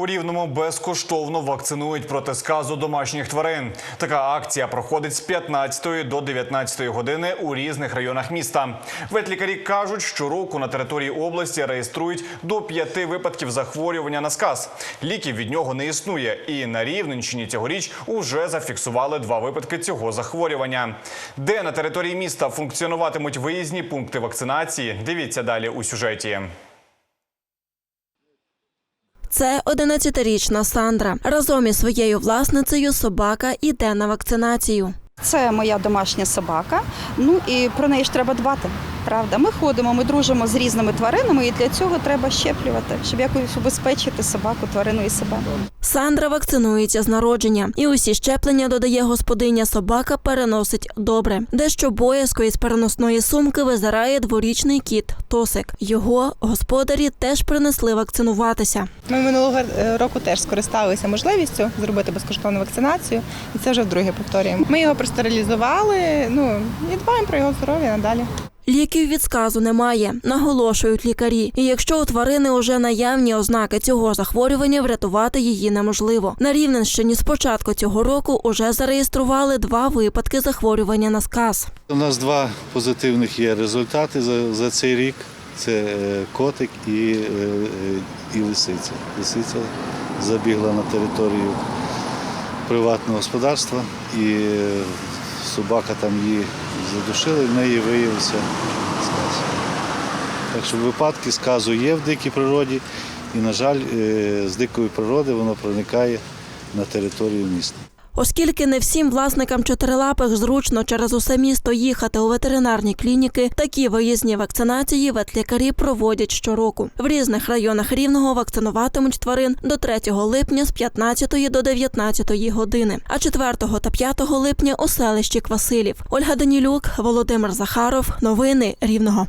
У Рівному безкоштовно вакцинують проти сказу домашніх тварин. Така акція проходить з 15 до 19 години у різних районах міста. Ветлікарі кажуть, щороку на території області реєструють до п'яти випадків захворювання на сказ. Ліків від нього не існує, і на Рівненщині цьогоріч уже зафіксували два випадки цього захворювання. Де на території міста функціонуватимуть виїзні пункти вакцинації? Дивіться далі у сюжеті. Це 11-річна Сандра. Разом із своєю власницею собака йде на вакцинацію. Це моя домашня собака. Ну і про неї ж треба дбати. Правда, ми ходимо, ми дружимо з різними тваринами, і для цього треба щеплювати, щоб якось убезпечити собаку, тварину і себе. Сандра вакцинується з народження, і усі щеплення додає господиня. Собака переносить добре. Дещо боязко із переносної сумки визирає дворічний кіт Тосик. Його господарі теж принесли вакцинуватися. Ми минулого е, року теж скористалися можливістю зробити безкоштовну вакцинацію, і це вже вдруге повторюємо. Ми його простерилізували, ну і дбаємо про його здоров'я надалі. Ліків від сказу немає, наголошують лікарі. І якщо у тварини уже наявні ознаки цього захворювання, врятувати її неможливо. На Рівненщині з початку цього року уже зареєстрували два випадки захворювання на сказ. У нас два позитивних є результати за, за цей рік. Це е, котик і, е, е, і лисиця. Лисиця забігла на територію приватного господарства і собака там її задушила, в неї виявився сказ. Так що випадки сказу є в дикій природі, і, на жаль, е, з дикої природи воно проникає на територію міста. Оскільки не всім власникам чотирилапих зручно через усе місто їхати у ветеринарні клініки, такі виїзні вакцинації ветлікарі проводять щороку. В різних районах рівного вакцинуватимуть тварин до 3 липня з 15 до 19 години, а 4 та 5 липня у селищі Квасилів. Ольга Данілюк, Володимир Захаров. Новини Рівного.